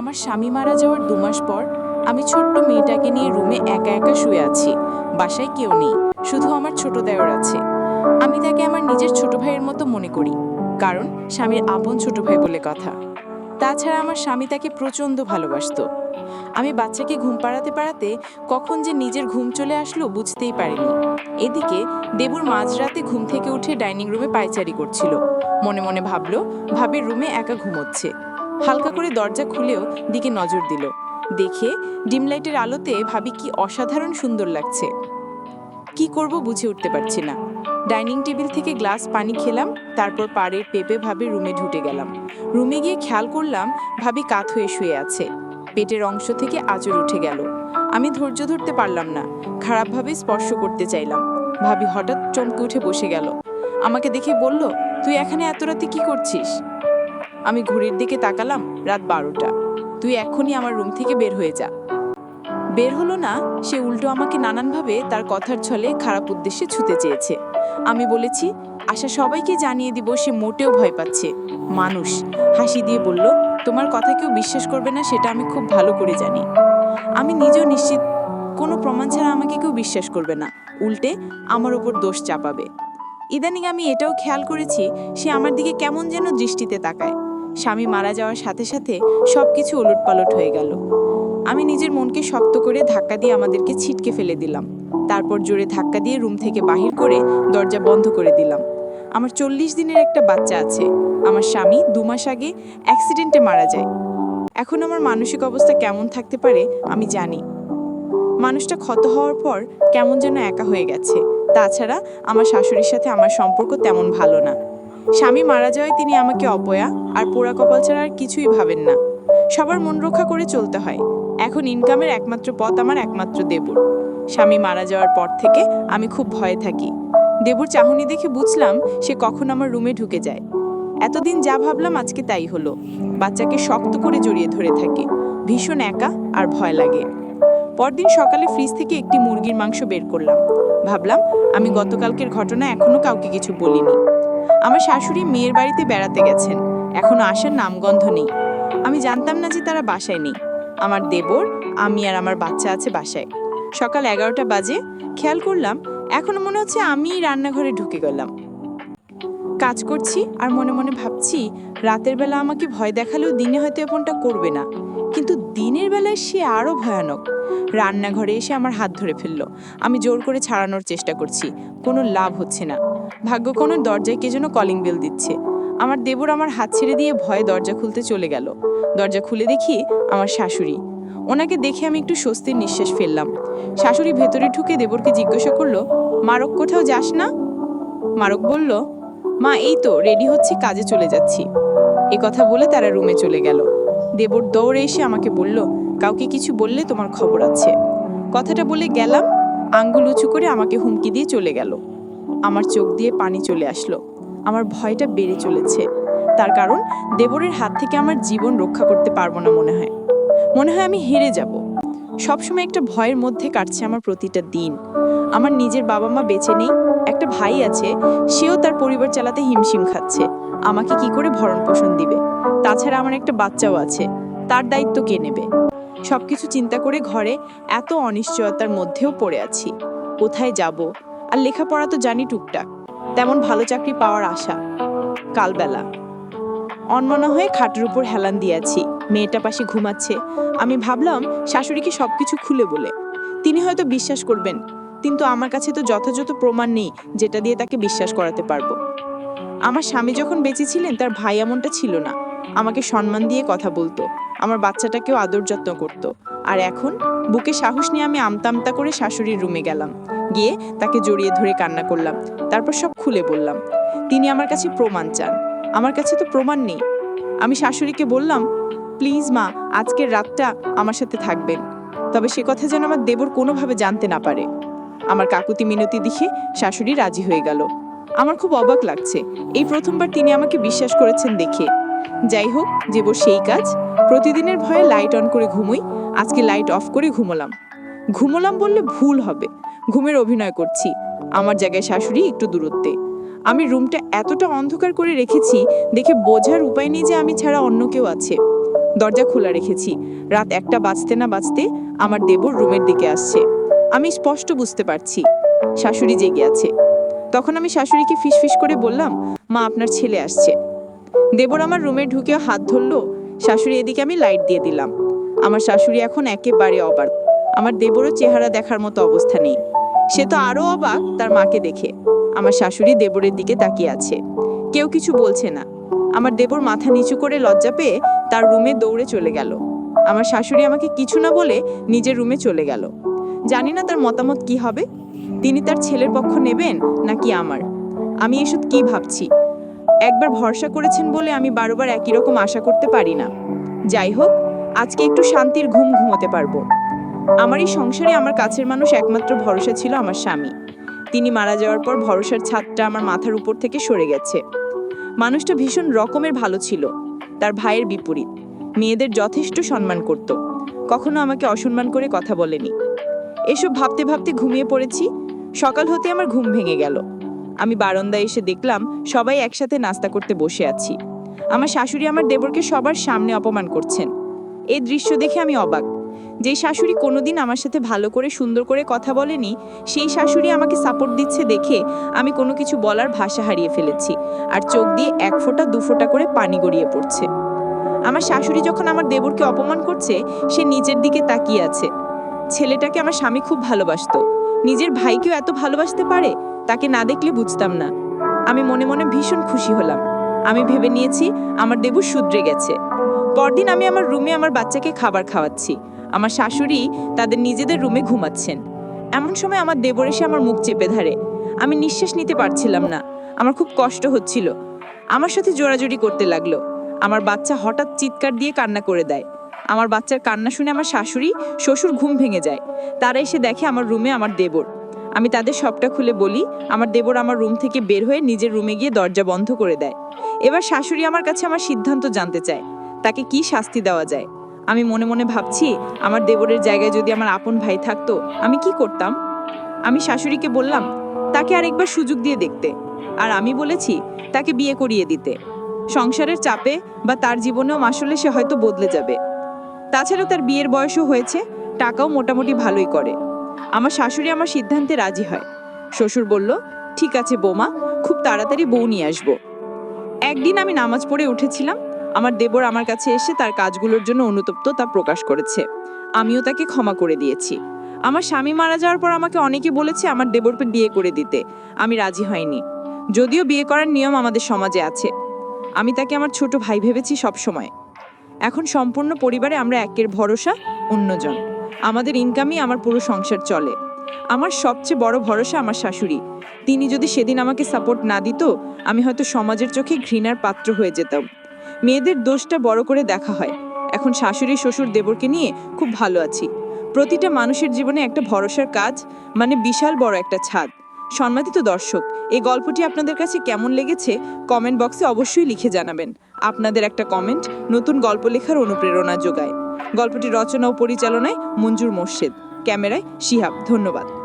আমার স্বামী মারা যাওয়ার দু মাস পর আমি ছোট্ট মেয়েটাকে নিয়ে রুমে একা একা শুয়ে আছি, বাসায় কেউ নেই, শুধু আমার ছোট দেওর আছে। আমি তাকে আমার নিজের ছোট ভাইয়ের মতো মনে করি, কারণ স্বামীর আপন ছোট ভাই বলে কথা। তাছাড়া আমার স্বামী তাকে প্রচণ্ড ভালোবাসতো। আমি বাচ্চাকে ঘুম পাড়াতে পাড়াতে কখন যে নিজের ঘুম চলে আসলো বুঝতেই পারিনি। এদিকে দেবুর মাঝরাতে ঘুম থেকে উঠে ডাইনিং রুমে পায়চারি করছিল। মনে মনে ভাবলো, ভাবির রুমে একা ঘুমোচ্ছে। হালকা করে দরজা খুলেও দিকে নজর দিল। দেখে ডিম লাইটের আলোতে ভাবি কি অসাধারণ সুন্দর লাগছে। কি করব বুঝে উঠতে পারছি না। ডাইনিং টেবিল থেকে গ্লাস পানি খেলাম, তারপর পাড়ের পেপে ভাবে রুমে ঢুকে গেলাম। রুমে গিয়ে খেয়াল করলাম, ভাবি কাত হয়ে শুয়ে আছে। পেটের অংশ থেকে আঁচড় উঠে গেল। আমি ধৈর্য ধরতে পারলাম না। খারাপভাবে স্পর্শ করতে চাইলাম। ভাবি হঠাৎ চমকে উঠে বসে গেল। আমাকে দেখে বলল, তুই এখানে এত রাতে কি করছিস? আমি ঘড়ির দিকে তাকালাম রাত বারোটা। তুই এখনই আমার রুম থেকে বের হয়ে যা। বের হলো না, সে উল্টো আমাকে নানানভাবে তার কথার ছলে খারাপ উদ্দেশ্যে ছুতে চেয়েছে। আমি বলেছি, আশা সবাইকে জানিয়ে দিব সে মোটেও ভয় পাচ্ছে। মানুষ। হাসি দিয়ে বলল, তোমার কথা কেউ বিশ্বাস করবে না, সেটা আমি খুব ভালো করে জানি। আমি নিজেও নিশ্চিত, কোনো প্রমাণ ছাড়া আমাকে কেউ বিশ্বাস করবে না। উল্টে আমার ওপর দোষ চাপাবে। ইদানিং আমি এটাও খেয়াল করেছি, সে আমার দিকে কেমন যেন দৃষ্টিতে তাকায়। স্বামী মারা যাওয়ার সাথে সাথে সব কিছু ওলটপালট হয়ে গেল। আমি নিজের মনকে শক্ত করে ধাক্কা দিয়ে আমাদেরকে ছিটকে ফেলে দিলাম। তারপর জোরে ধাক্কা দিয়ে রুম থেকে বাহির করে দরজা বন্ধ করে দিলাম। আমার চল্লিশ দিনের একটা বাচ্চা আছে। আমার স্বামী দু মাস আগে অ্যাক্সিডেন্টে মারা যায়। এখন আমার মানসিক অবস্থা কেমন থাকতে পারে, আমি জানি। মানুষটা ক্ষত হওয়ার পর কেমন যেন একা হয়ে গেছে। তাছাড়া আমার শাশুড়ির সাথে আমার সম্পর্ক তেমন ভালো না। স্বামী মারা যাওয়ায় তিনি আমাকে অপয়া, আর পোড়া কপাল ছাড়া আর কিছুই ভাবেন না। সবার মন রক্ষা করে চলতে হয়। এখন ইনকামের একমাত্র পথ আমার একমাত্র দেবুর। স্বামী মারা যাওয়ার পর থেকে আমি খুব ভয়ে থাকি। দেবুর চাহনি দেখে বুঝলাম সে কখন আমার রুমে ঢুকে যায়। এতদিন যা ভাবলাম আজকে তাই হলো। বাচ্চাকে শক্ত করে জড়িয়ে ধরে থাকি। ভীষণ একা আর ভয় লাগে। পরদিন সকালে ফ্রিজ থেকে একটি মুরগির মাংস বের করলাম। ভাবলাম, আমি গতকালকের ঘটনা এখনও কাউকে কিছু বলিনি। আমার শাশুড়ি মেয়ের বাড়িতে বেড়াতে গেছেন। এখনও আসার নামগন্ধ নেই। আমি জানতাম না যে তারা বাসায় নেই। আমার দেবর, আমি আর আমার বাচ্চা আছে বাসায়। সকাল এগারোটা বাজে, খেয়াল করলাম, এখনও মনে হচ্ছে আমিই রান্নাঘরে ঢুকে গেলাম। কাজ করছি আর মনে মনে ভাবছি, রাতের বেলা আমাকে ভয় দেখালেও দিনে হয়তো এমনটা করবে না। কিন্তু দিনের বেলায় সে আরও ভয়ানক। রান্নাঘরে এসে আমার হাত ধরে ফেলল। আমি জোর করে ছাড়ানোর চেষ্টা করছি। কোনো লাভ হচ্ছে না। ভাগ্য কোনো দরজায় কে যেন কলিং বেল দিচ্ছে। আমার দেবর আমার হাত ছেড়ে দিয়ে ভয়ে দরজা খুলতে চলে গেল। দরজা খুলে দেখি আমার শাশুড়ি। ওনাকে দেখে আমি একটু স্বস্তির নিঃশ্বাস ফেললাম। শাশুড়ি ভেতরে ঢুকে দেবরকে জিজ্ঞাসা করল, মারক, কোথাও যাস না? মারক বলল, মা, এই তো রেডি হচ্ছে, কাজে চলে যাচ্ছি। এ কথা বলে তারা রুমে চলে গেল। দেবর দৌড়ে এসে আমাকে বলল, কাউকে কিছু বললে তোমার খবর আছে। কথাটা বলে গেলাম, আঙ্গুল উঁচু করে আমাকে হুমকি দিয়ে চলে গেল। আমার চোখ দিয়ে পানি চলে আসলো। আমার ভয়টা বেড়ে চলেছে। তার কারণ, দেবরের হাত থেকে আমার জীবন রক্ষা করতে পারব না মনে হয়। মনে হয় আমি হেরে যাব। সবসময় একটা ভয়ের মধ্যে কাটছে আমার প্রতিটা দিন। আমার নিজের বাবা মা বেঁচে নেই, একটা ভাই আছে, সেও তার পরিবার চালাতে হিমশিম খাচ্ছে। আমাকে কি করে ভরণ পোষণ দিবে? তাছাড়া আমার একটা বাচ্চাও আছে, তার দায়িত্ব কে নেবে? সবকিছু চিন্তা করে ঘরে এত অনিশ্চয়তার মধ্যেও পড়ে আছি। কোথায় যাব? আর লেখাপড়া তো জানি টুকটাক। তেমন ভালো চাকরি পাওয়ার আশা। কালবেলা। অনমনা হয়ে খাটের উপর হেলান দিয়েছি। মেয়েটা পাশে ঘুমাচ্ছে। আমি ভাবলাম, শাশুড়িকে সবকিছু খুলে বলে। তিনি হয়তো বিশ্বাস করবেন, কিন্তু আমার কাছে তো যথাযথ প্রমাণ নেই যেটা দিয়ে তাকে বিশ্বাস করাতে পারব। আমার স্বামী যখন বেঁচে ছিলেন, তার ভাই এমনটা ছিল না। আমাকে সম্মান দিয়ে কথা বলতো। আমার বাচ্চাটাকেও আদর যত্ন করতো। আর এখন বুকে সাহস নিয়ে আমি আমতা আমতা করে শাশুড়ির রুমে গেলাম। গিয়ে তাকে জড়িয়ে ধরে কান্না করলাম। তারপর সব খুলে বললাম, তিনি আমার কাছে প্রমাণ চান। আমার কাছে তো প্রমাণ নেই। আমি শাশুড়িকে বললাম, প্লিজ মা, আজকের রাতটা আমার সাথে থাকবেন। তবে সে কথা যেন আমার দেবর কোনোভাবে জানতে না পারে। আমার কাকুতি মিনতি দেখে শাশুড়ি রাজি হয়ে গেল। আমার খুব অবাক লাগছে। এই প্রথমবার তিনি আমাকে বিশ্বাস করেছেন দেখে। যাই হোক যেবর সেই কাজ। প্রতিদিনের ভয়ে লাইট অন করে ঘুমোই, আজকে লাইট অফ করে ঘুমোলাম। ঘুমোলাম বললে ভুল হবে। ঘুমের অভিনয় করছি। আমার জায়গায় শাশুড়ি একটু দূরত্বে। আমি রুমটা এতটা অন্ধকার করে রেখেছি, দেখে বোঝার উপায় নেই যে আমি ছাড়া অন্য কেউ আছে। দরজা খোলা রেখেছি। রাত একটা বাজতে না বাজতে আমার দেবর রুমের দিকে আসছে। আমি স্পষ্ট বুঝতে পারছি। শাশুড়ি জেগে আছে। তখন আমি শাশুড়িকে ফিসফিস করে বললাম, মা, আপনার ছেলে আসছে। দেবর আমার রুমে ঢুকে হাত ধরলো, শাশুড়ি এদিকে আমি লাইট দিয়ে দিলাম। আমার শাশুড়ি এখন একেবারে অবাক। আমার দেবরও চেহারা দেখার মতো অবস্থা নেই। সে তো আরও অবাক তার মাকে দেখে। আমার শাশুড়ি দেবরের দিকে তাকিয়ে আছে। কেউ কিছু বলছে না। আমার দেবর মাথা নিচু করে লজ্জা পেয়ে তার রুমে দৌড়ে চলে গেল। আমার শাশুড়ি আমাকে কিছু না বলে নিজের রুমে চলে গেল। জানি না তার মতামত কি হবে। তিনি তার ছেলের পক্ষ নেবেন নাকি আমার? আমি এসব কি ভাবছি? একবার ভরসা করেছেন বলে আমি বারবার একই রকম আশা করতে পারি না। যাই হোক, আজকে একটু শান্তির ঘুম ঘুমোতে পারব। আমার এই সংসারে আমার কাছের মানুষ একমাত্র ভরসা ছিল আমার স্বামী। তিনি মারা যাওয়ার পর ভরসার ছাদটা আমার মাথার উপর থেকে সরে গেছে। মানুষটা ভীষণ রকমের ভালো ছিল। তার ভাইয়ের বিপরীত। মেয়েদের যথেষ্ট সম্মান করত। কখনো আমাকে অসম্মান করে কথা বলেনি। এসব ভাবতে ভাবতে ঘুমিয়ে পড়েছি। সকাল হতে আমার ঘুম ভেঙে গেল। আমি বারান্দায় এসে দেখলাম সবাই একসাথে নাস্তা করতে বসে আছি। আমার শাশুড়ি আমার দেবরকে সবার সামনে অপমান করছেন। এই দৃশ্য দেখে আমি অবাক। যেই শাশুড়ি কোনোদিন আমার সাথে ভালো করে, সুন্দর করে কথা বলেনি, সেই শাশুড়ি আমাকে সাপোর্ট দিচ্ছে দেখে আমি কোনো কিছু বলার ভাষা হারিয়ে ফেলেছি আর চোখ দিয়ে এক ফোঁটা, দু ফোঁটা করে পানি গড়িয়ে পড়ছে। আমার শাশুড়ি যখন আমার দেবরকে অপমান করছে, সে নিজের দিকে তাকিয়ে আছে। ছেলেটাকে আমার স্বামী খুব ভালোবাসতো। নিজের ভাইকেও এত ভালোবাসতে পারে? তাকে না দেখলে বুঝতাম না। আমি মনে মনে ভীষণ খুশি হলাম। আমি ভেবে নিয়েছি আমার দেবর শুধরে গেছে। পরদিন আমি আমার রুমে আমার বাচ্চাকে খাবার খাওয়াচ্ছি। আমার শাশুড়ি তাদের নিজেদের রুমে ঘুমাচ্ছেন। এমন সময় আমার দেবর এসে আমার মুখ চেপে ধরে। আমি নিঃশ্বাস নিতে পারছিলাম না। আমার খুব কষ্ট হচ্ছিল। আমার সাথে জোরাজোরি করতে লাগল। আমার বাচ্চা হঠাৎ চিৎকার দিয়ে কান্না করে দেয়। আমার বাচ্চার কান্না শুনে আমার শাশুড়ি শ্বশুর ঘুম ভেঙে যায়। তারা এসে দেখে আমার রুমে আমার দেবর। আমি তাদের সবটা খুলে বলি, আমার দেবর আমার রুম থেকে বের হয়ে নিজের রুমে গিয়ে দরজা বন্ধ করে দেয়। এবার শাশুড়ি আমার কাছে আমার সিদ্ধান্ত জানতে চায়, তাকে কি শাস্তি দেওয়া যায়? আমি মনে মনে ভাবছি, আমার দেবরের জায়গায় যদি আমার আপন ভাই থাকতো, আমি কি করতাম? আমি শাশুড়িকে বললাম, তাকে আরেকবার সুযোগ দিয়ে দেখতে। আর আমি বলেছি, তাকে বিয়ে করিয়ে দিতে। সংসারের চাপে বা তার জীবনেও আসলে সে হয়তো বদলে যাবে। তাছাড়াও তার বিয়ের বয়সও হয়েছে, টাকাও মোটামুটি ভালোই করে। আমার শাশুড়ি আমার সিদ্ধান্তে রাজি হয়। শ্বশুর বলল, ঠিক আছে বৌমা, খুব তাড়াতাড়ি বউ নিয়ে আসব। একদিন আমি নামাজ পড়ে উঠেছিলাম। আমার দেবর আমার কাছে এসে তার কাজগুলোর জন্য অনুতপ্ত তা প্রকাশ করেছে। আমিও তাকে ক্ষমা করে দিয়েছি। আমার স্বামী মারা যাওয়ার পর আমাকে অনেকে বলেছে আমার দেবরকে বিয়ে করে দিতে। আমি রাজি হয়নি। যদিও বিয়ে করার নিয়ম আমাদের সমাজে আছে। আমি তাকে আমার ছোট ভাই ভেবেছি সব সময় এখন সম্পূর্ণ পরিবারে আমরা একের ভরসা, অন্যজন। আমাদের ইনকামই আমার পুরো সংসার চলে। আমার সবচেয়ে বড় ভরসা আমার শাশুড়ি। তিনি যদি সেদিন আমাকে সাপোর্ট না দিত, আমি হয়তো সমাজের চোখে ঘৃণার পাত্র হয়ে যেতাম। মেয়েদের দোষটা বড় করে দেখা হয়। এখন শাশুড়ি শ্বশুর দেবরকে নিয়ে খুব ভালো আছি। প্রতিটা মানুষের জীবনে একটা ভরসার কাজ মানে বিশাল বড় একটা ছাদ। সম্মানিত দর্শক এই গল্পটি আপনাদের কাছে কেমন লেগেছে কমেন্ট বক্সে অবশ্যই লিখে জানাবেন। আপনাদের একটা কমেন্ট নতুন গল্প লেখার অনুপ্রেরণা যোগায়। গল্পটি রচনা ও পরিচালনায় মঞ্জুর মোর্শেদ। ক্যামেরায় শিহাব ধন্যবাদ।